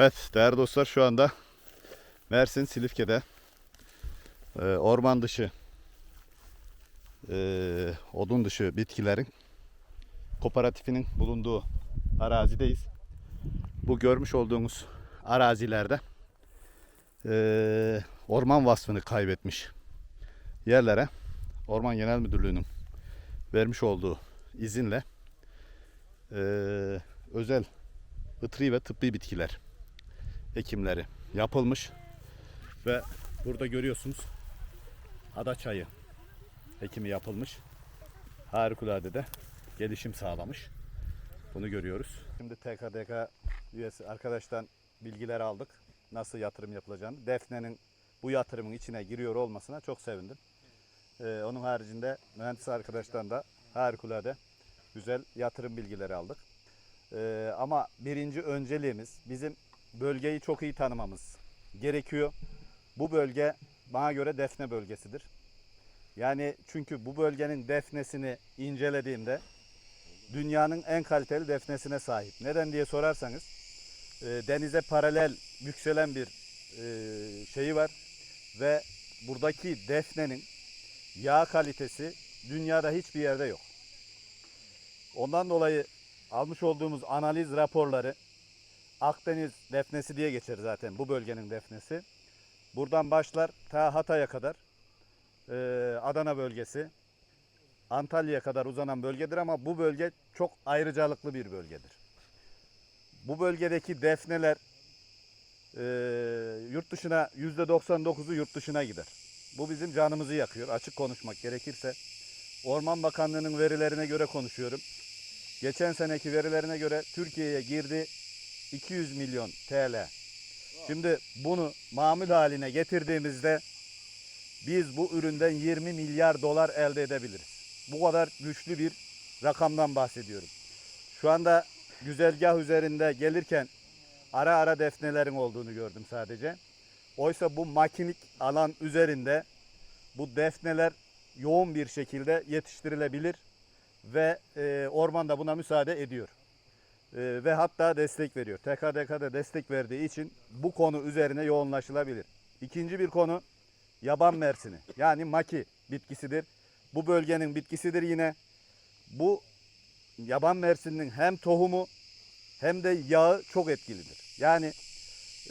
Evet değerli dostlar şu anda Mersin Silifke'de e, orman dışı e, odun dışı bitkilerin kooperatifinin bulunduğu arazideyiz. Bu görmüş olduğunuz arazilerde e, orman vasfını kaybetmiş yerlere Orman Genel Müdürlüğü'nün vermiş olduğu izinle e, özel ıtri ve tıbbi bitkiler ekimleri yapılmış ve burada görüyorsunuz ada çayı ekimi yapılmış. Harikulade de gelişim sağlamış. Bunu görüyoruz. Şimdi TKDK üyesi arkadaştan bilgiler aldık. Nasıl yatırım yapılacağını. Defne'nin bu yatırımın içine giriyor olmasına çok sevindim. Ee, onun haricinde mühendis arkadaştan da harikulade güzel yatırım bilgileri aldık. Ee, ama birinci önceliğimiz bizim bölgeyi çok iyi tanımamız gerekiyor. Bu bölge bana göre defne bölgesidir. Yani çünkü bu bölgenin defnesini incelediğimde dünyanın en kaliteli defnesine sahip. Neden diye sorarsanız e, denize paralel yükselen bir e, şeyi var ve buradaki defnenin yağ kalitesi dünyada hiçbir yerde yok. Ondan dolayı almış olduğumuz analiz raporları Akdeniz defnesi diye geçer zaten bu bölgenin defnesi. Buradan başlar ta Hatay'a kadar e, Adana bölgesi, Antalya'ya kadar uzanan bölgedir ama bu bölge çok ayrıcalıklı bir bölgedir. Bu bölgedeki defneler e, yurt dışına %99'u yurt dışına gider. Bu bizim canımızı yakıyor açık konuşmak gerekirse. Orman Bakanlığı'nın verilerine göre konuşuyorum. Geçen seneki verilerine göre Türkiye'ye girdi 200 milyon TL. Şimdi bunu mamul haline getirdiğimizde biz bu üründen 20 milyar dolar elde edebiliriz. Bu kadar güçlü bir rakamdan bahsediyorum. Şu anda güzergah üzerinde gelirken ara ara defnelerin olduğunu gördüm sadece. Oysa bu makinik alan üzerinde bu defneler yoğun bir şekilde yetiştirilebilir ve e, orman da buna müsaade ediyor. E, ve hatta destek veriyor. TKDK'da destek verdiği için bu konu üzerine yoğunlaşılabilir. İkinci bir konu yaban mersini yani maki bitkisidir. Bu bölgenin bitkisidir yine. Bu yaban mersinin hem tohumu hem de yağı çok etkilidir. Yani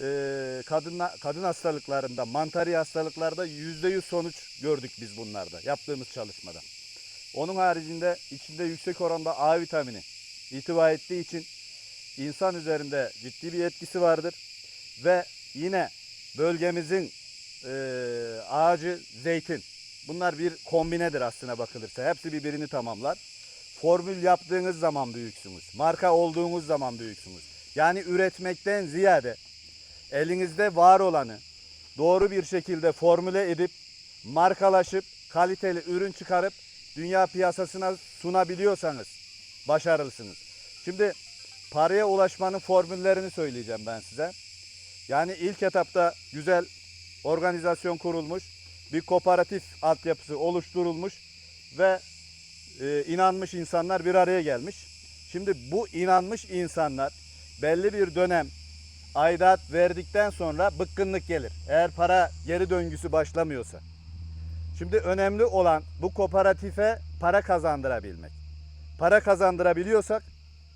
e, kadın kadın hastalıklarında, mantari hastalıklarda yüzde yüz sonuç gördük biz bunlarda yaptığımız çalışmada. Onun haricinde içinde yüksek oranda A vitamini itibar ettiği için insan üzerinde ciddi bir etkisi vardır. Ve yine bölgemizin e, ağacı zeytin. Bunlar bir kombinedir aslına bakılırsa. Hepsi birbirini tamamlar. Formül yaptığınız zaman büyüksünüz. Marka olduğunuz zaman büyüksünüz. Yani üretmekten ziyade elinizde var olanı doğru bir şekilde formüle edip markalaşıp kaliteli ürün çıkarıp dünya piyasasına sunabiliyorsanız başarılısınız. Şimdi paraya ulaşmanın formüllerini söyleyeceğim ben size. Yani ilk etapta güzel organizasyon kurulmuş, bir kooperatif altyapısı oluşturulmuş ve e, inanmış insanlar bir araya gelmiş. Şimdi bu inanmış insanlar belli bir dönem aidat verdikten sonra bıkkınlık gelir. Eğer para geri döngüsü başlamıyorsa. Şimdi önemli olan bu kooperatife para kazandırabilmek. Para kazandırabiliyorsak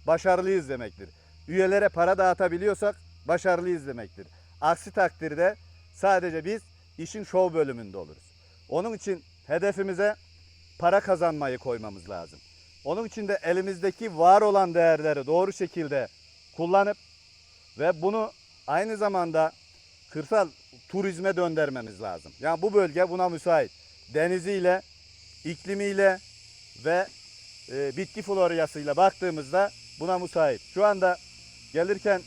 başarılıyız demektir. Üyelere para dağıtabiliyorsak başarılıyız demektir. Aksi takdirde sadece biz işin şov bölümünde oluruz. Onun için hedefimize para kazanmayı koymamız lazım. Onun için de elimizdeki var olan değerleri doğru şekilde kullanıp ve bunu aynı zamanda kırsal turizme döndürmemiz lazım. Yani bu bölge buna müsait. Deniziyle, iklimiyle ve e, bitki floryasıyla baktığımızda buna müsait. Şu anda gelirken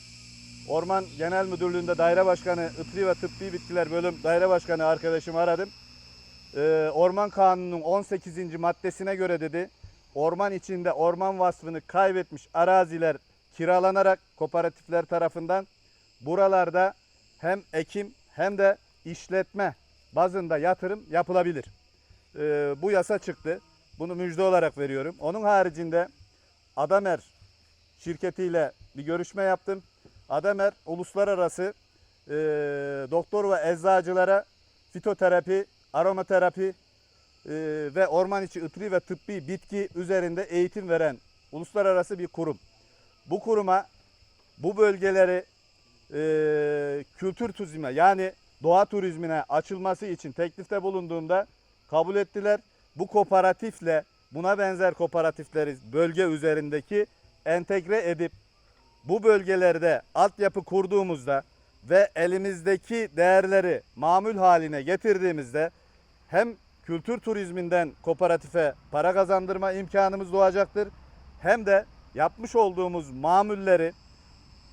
Orman Genel Müdürlüğü'nde Daire Başkanı Itri ve Tıbbi Bitkiler Bölüm Daire Başkanı arkadaşımı aradım. Ee, Orman Kanunu'nun 18. maddesine göre dedi orman içinde orman vasfını kaybetmiş araziler kiralanarak kooperatifler tarafından buralarda hem ekim hem de işletme bazında yatırım yapılabilir. Ee, bu yasa çıktı. Bunu müjde olarak veriyorum. Onun haricinde Adamer şirketiyle bir görüşme yaptım. Adamer uluslararası e, doktor ve eczacılara fitoterapi, aromaterapi e, ve orman içi ıtri ve tıbbi bitki üzerinde eğitim veren uluslararası bir kurum. Bu kuruma bu bölgeleri e, kültür turizme yani doğa turizmine açılması için teklifte bulunduğunda kabul ettiler. Bu kooperatifle buna benzer kooperatifleri bölge üzerindeki entegre edip bu bölgelerde altyapı kurduğumuzda ve elimizdeki değerleri mamul haline getirdiğimizde hem kültür turizminden kooperatife para kazandırma imkanımız doğacaktır. Hem de yapmış olduğumuz mamulleri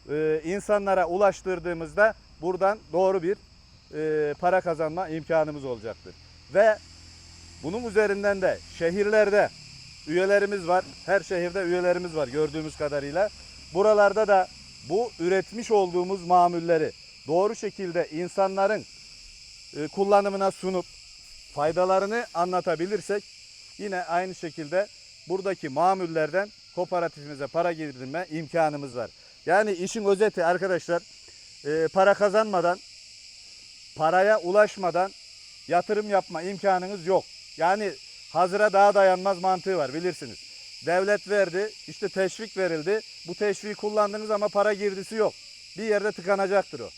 e, insanlara ulaştırdığımızda buradan doğru bir e, para kazanma imkanımız olacaktır. Ve bunun üzerinden de şehirlerde üyelerimiz var. Her şehirde üyelerimiz var gördüğümüz kadarıyla. Buralarda da bu üretmiş olduğumuz mamulleri doğru şekilde insanların e, kullanımına sunup faydalarını anlatabilirsek yine aynı şekilde buradaki mamullerden kooperatifimize para girdirme imkanımız var. Yani işin özeti arkadaşlar e, para kazanmadan paraya ulaşmadan yatırım yapma imkanınız yok. Yani hazıra daha dayanmaz mantığı var bilirsiniz. Devlet verdi, işte teşvik verildi. Bu teşviği kullandınız ama para girdisi yok. Bir yerde tıkanacaktır o.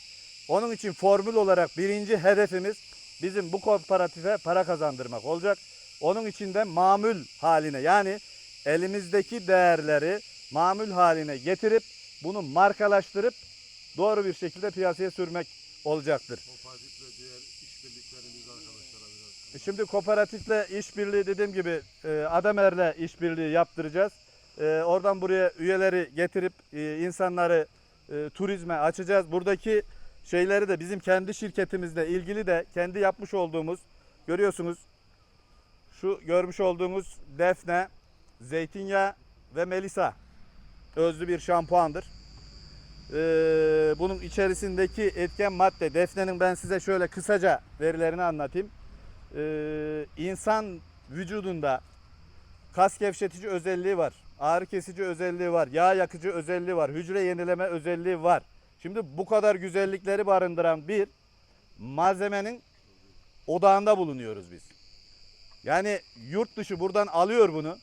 Onun için formül olarak birinci hedefimiz bizim bu kooperatife para kazandırmak olacak. Onun için de mamul haline yani elimizdeki değerleri mamul haline getirip bunu markalaştırıp doğru bir şekilde piyasaya sürmek olacaktır. Kooperatifle diğer Şimdi kooperatifle işbirliği dediğim gibi e, Adamer'le işbirliği yaptıracağız. E, Oradan buraya üyeleri getirip e, insanları e, turizme açacağız. Buradaki şeyleri de bizim kendi şirketimizle ilgili de kendi yapmış olduğumuz görüyorsunuz şu görmüş olduğumuz defne, zeytinyağı ve melisa özlü bir şampuandır. Bunun içerisindeki etken madde defnenin ben size şöyle kısaca verilerini anlatayım. Ee, insan vücudunda kas gevşetici özelliği var. Ağrı kesici özelliği var. Yağ yakıcı özelliği var. Hücre yenileme özelliği var. Şimdi bu kadar güzellikleri barındıran bir malzemenin odağında bulunuyoruz biz. Yani yurt dışı buradan alıyor bunu.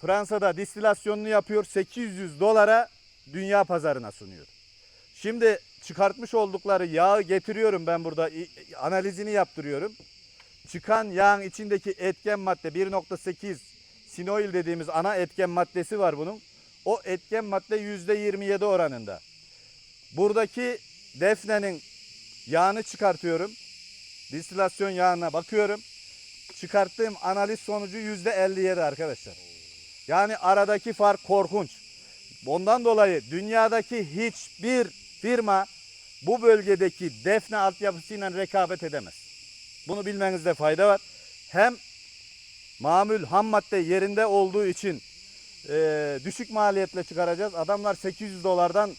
Fransa'da distilasyonunu yapıyor 800 dolara dünya pazarına sunuyor. Şimdi çıkartmış oldukları yağı getiriyorum ben burada analizini yaptırıyorum. Çıkan yağın içindeki etken madde 1.8 sinoil dediğimiz ana etken maddesi var bunun. O etken madde %27 oranında. Buradaki defnenin yağını çıkartıyorum. Distilasyon yağına bakıyorum. Çıkarttığım analiz sonucu %57 arkadaşlar. Yani aradaki fark korkunç. Ondan dolayı dünyadaki hiçbir firma bu bölgedeki defne altyapısıyla rekabet edemez. Bunu bilmenizde fayda var. Hem mamul ham madde yerinde olduğu için e, düşük maliyetle çıkaracağız. Adamlar 800 dolardan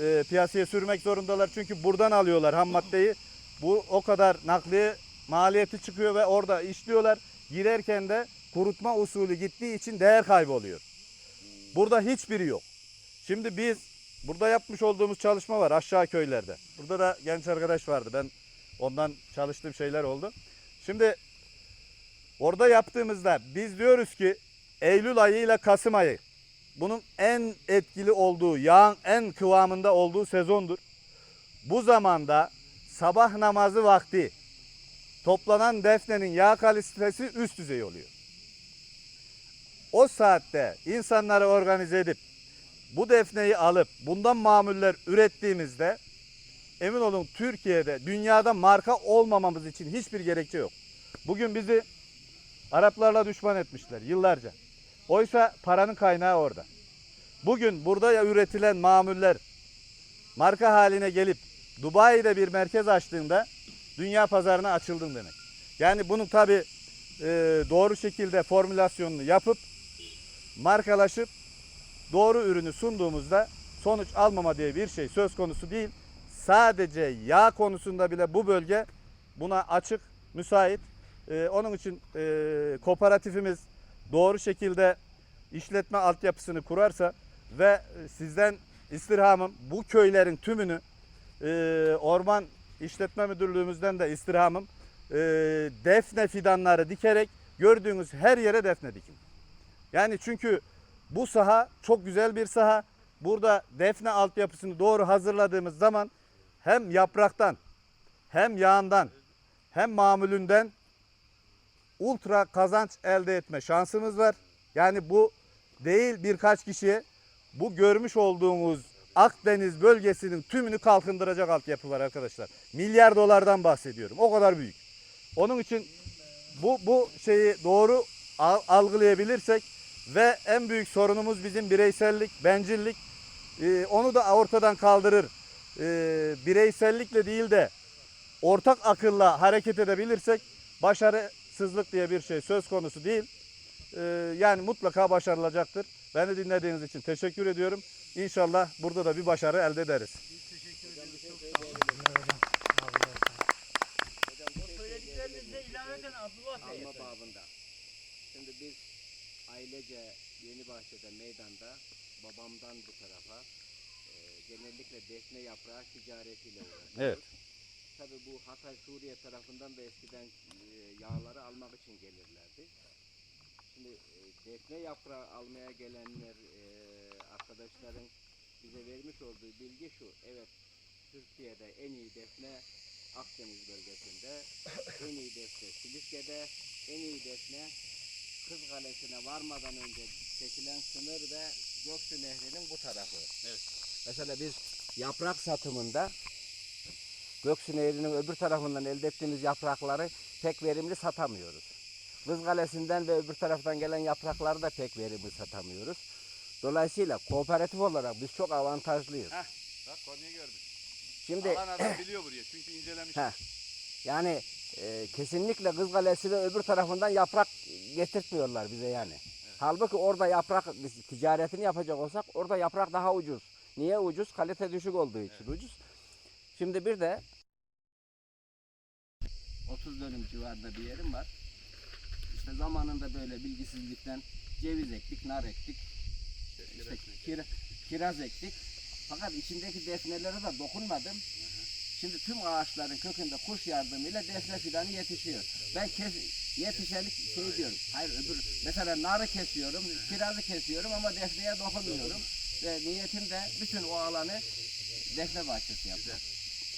e, piyasaya sürmek zorundalar. Çünkü buradan alıyorlar ham maddeyi. Bu o kadar nakliye maliyeti çıkıyor ve orada işliyorlar. Girerken de kurutma usulü gittiği için değer kayboluyor. Burada hiçbiri yok. Şimdi biz burada yapmış olduğumuz çalışma var aşağı köylerde. Burada da genç arkadaş vardı. Ben ondan çalıştığım şeyler oldu. Şimdi orada yaptığımızda biz diyoruz ki Eylül ayı ile Kasım ayı bunun en etkili olduğu, yağın en kıvamında olduğu sezondur. Bu zamanda sabah namazı vakti toplanan defnenin yağ kalitesi üst düzey oluyor. O saatte insanları organize edip bu defneyi alıp bundan mamuller ürettiğimizde emin olun Türkiye'de dünyada marka olmamamız için hiçbir gerekçe yok. Bugün bizi Araplarla düşman etmişler yıllarca. Oysa paranın kaynağı orada. Bugün burada ya üretilen mamuller marka haline gelip Dubai'de bir merkez açtığında dünya pazarına açıldın demek. Yani bunu tabi doğru şekilde formülasyonunu yapıp markalaşıp doğru ürünü sunduğumuzda sonuç almama diye bir şey söz konusu değil. Sadece yağ konusunda bile bu bölge buna açık, müsait. Ee, onun için e, kooperatifimiz doğru şekilde işletme altyapısını kurarsa ve sizden istirhamım bu köylerin tümünü e, Orman İşletme Müdürlüğümüzden de istirhamım e, defne fidanları dikerek gördüğünüz her yere defne dikin. Yani çünkü bu saha çok güzel bir saha. Burada defne altyapısını doğru hazırladığımız zaman hem yapraktan hem yağından hem mamulünden ultra kazanç elde etme şansımız var. Yani bu değil birkaç kişiye bu görmüş olduğumuz Akdeniz bölgesinin tümünü kalkındıracak altyapı var arkadaşlar. Milyar dolardan bahsediyorum. O kadar büyük. Onun için bu bu şeyi doğru al- algılayabilirsek ve en büyük sorunumuz bizim bireysellik, bencillik. Ee, onu da ortadan kaldırır. Ee, bireysellikle değil de ortak akılla hareket edebilirsek başarısızlık diye bir şey söz konusu değil. Ee, yani mutlaka başarılacaktır. Beni dinlediğiniz için teşekkür ediyorum. İnşallah burada da bir başarı elde ederiz. Abdullah Bey. alma babında. Şimdi biz ailece Yeni Bahçe'de meydanda babamdan bu tarafa e, genellikle defne yaprağı ticaretiyle uğraşıyoruz. Evet. Tabii bu Hatay Suriye tarafından da eskiden e, yağları almak için gelirlerdi. Şimdi e, defne yaprağı almaya gelenler e, arkadaşların bize vermiş olduğu bilgi şu. Evet Türkiye'de en iyi defne Akdeniz bölgesinde, en iyi defne Silifke'de, en iyi defne Kız Kalesi'ne varmadan önce çekilen sınır ve Göksu Nehri'nin bu tarafı. Evet. Mesela biz yaprak satımında Göksu Nehri'nin öbür tarafından elde ettiğimiz yaprakları pek verimli satamıyoruz. Kız Kalesi'nden ve öbür taraftan gelen yaprakları da pek verimli satamıyoruz. Dolayısıyla kooperatif olarak biz çok avantajlıyız. Bak konuyu gördük. Şimdi Alan adam biliyor buraya çünkü incelemiş. Heh. Yani e, kesinlikle Kız Kalesi ve öbür tarafından yaprak getirtmiyorlar bize yani. Halbuki orada yaprak biz ticaretini yapacak olsak orada yaprak daha ucuz. Niye ucuz? Kalite düşük olduğu için ucuz. Şimdi bir de 30 dönüm civarında bir yerim var. İşte zamanında böyle bilgisizlikten ceviz ektik, nar ektik. İşte kira- kiraz ektik. Fakat içindeki defnelere de dokunmadım. Şimdi tüm ağaçların kökünde kuş yardımıyla defne fidanı yetişiyor. Ben kes, yetişenlik şey diyorum. Hayır öbür mesela narı kesiyorum, kirazı kesiyorum ama defneye dokunmuyorum. Ve niyetim de bütün o alanı defne bahçesi yapmak.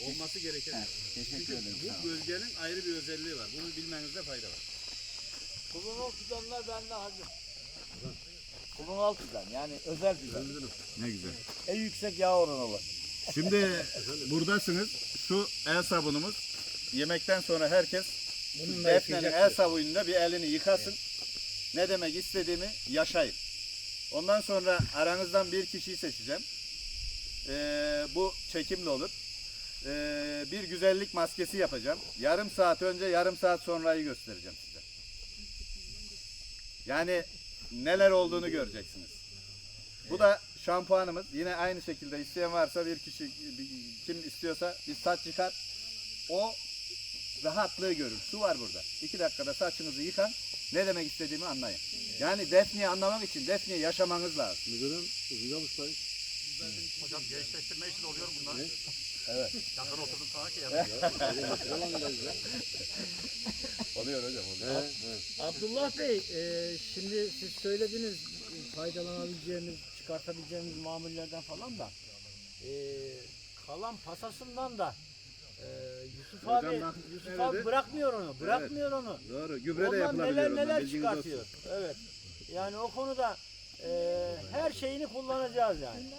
Olması gereken. Heh, teşekkür ederim. sağ olun. Bu bölgenin ayrı bir özelliği var. Bunu bilmenizde fayda var. Kulunol fidanlar bende hazır. Kulunol fidan yani özel fidan. Ne güzel. En yüksek yağ oranı var. Şimdi buradasınız. Şu el sabunumuz. Yemekten sonra herkes Defne'nin el sabunuyla bir elini yıkasın. Ne demek istediğimi yaşayın. Ondan sonra aranızdan bir kişiyi seçeceğim. Ee, bu çekimli olur. Ee, bir güzellik maskesi yapacağım. Yarım saat önce, yarım saat sonrayı göstereceğim size. Yani neler olduğunu göreceksiniz. Bu da şampuanımız. Yine aynı şekilde isteyen varsa bir kişi bir- kim istiyorsa bir saç yıkar. O rahatlığı görür. Su var burada. İki dakikada saçınızı yıkan. Ne demek istediğimi anlayın. Yani Defne'yi anlamak için Defne'yi yaşamanız lazım. Müdürüm hızlıca ustayız. Hocam gençleştirme için oluyor bunlar. Evet. Yakın oturdum sana ki yani. Oluyor hocam oluyor. Abdullah Bey e, şimdi siz söylediniz faydalanabileceğimiz, çıkartabileceğimiz mamullerden falan da e, kalan pasasından da e, Yusuf Hocam abi bak, Yusuf evet. abi bırakmıyor onu, bırakmıyor onu. Doğru. Gübre de yapılabilir. neler ondan, neler bilginiz olsun. çıkartıyor. Evet. Yani o konuda e, her şeyini kullanacağız yani.